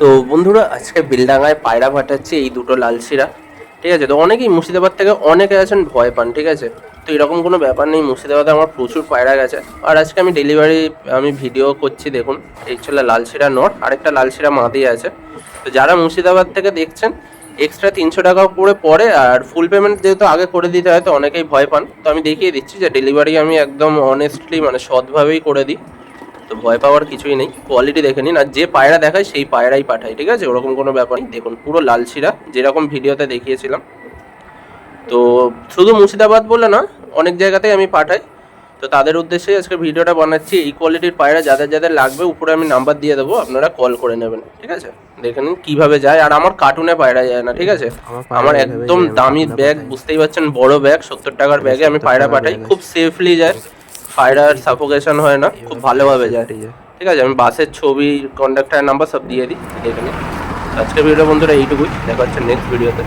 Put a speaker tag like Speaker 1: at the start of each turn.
Speaker 1: তো বন্ধুরা, আজকে বিলডাঙ্গায় পায়রা পাঠাচ্ছে এই দুটো লালশিরা, ঠিক আছে? তো অনেকেই মুর্শিদাবাদ থেকে অনেকে আছেন, ভয় পান, ঠিক আছে? তো এরকম কোনো ব্যাপার নেই, মুর্শিদাবাদে আমার প্রচুর পায়রা গেছে। আর আজকে আমি ডেলিভারি আমি ভিডিও করছি, দেখুন, এই ছিল লালশিরা নট আরেকটা লালশিরা মাদি আছে। তো যারা মুর্শিদাবাদ থেকে দেখছেন এক্সট্রা তিনশো টাকা করে পরে, আর ফুল পেমেন্ট যেহেতু আগে করে দিতে হয়, তো অনেকেই ভয় পান। তো আমি দেখিয়ে দিচ্ছি যে ডেলিভারি আমি একদম অনেস্টলি মানে সৎভাবেই করে দিই। তো ভয় পাওয়ার কিছুই নেই। কোয়ালিটি দেখে নিন। আর যে পায়রা দেখায় সেই পায়রাই পাঠাই ঠিক আছে? ওরকম কোনো ব্যাপার নেই। দেখুন পুরো লালশিরা যেরকম ভিডিওতে দেখিয়েছিলাম। তো শুধু মুর্শিদাবাদ বলে না অনেক জায়গাতেই আমি পাঠাই। তো তাদের উদ্দেশ্যে আজকে ভিডিওটা বানাচ্ছি। এই কোয়ালিটির পায়রা যাদের যাদের লাগবে উপরে আমি নাম্বার দিয়ে দেবো। আপনারা কল করে নেবেন ঠিক আছে? দেখে নিন কীভাবে যায়। আর আমার কার্টুনে পায়রা যায় না ঠিক আছে?
Speaker 2: আমার
Speaker 1: একদম দামি ব্যাগ বুঝতেই পারছেন বড় ব্যাগ সত্তর টাকার ব্যাগে আমি পায়রা পাঠাই। খুব সেফলি যায়। পায়রার সাফোকেশন হয় না খুব ভালোভাবে যায়।
Speaker 2: ঠিক আছে
Speaker 1: ঠিক আছে আমি বাসের ছবি কন্ডাক্টার নাম্বার সব দিয়ে দিই এখানে আজকের ভিডিও বন্ধুরা এইটুকুই দেখা হচ্ছে নেক্সট ভিডিওতে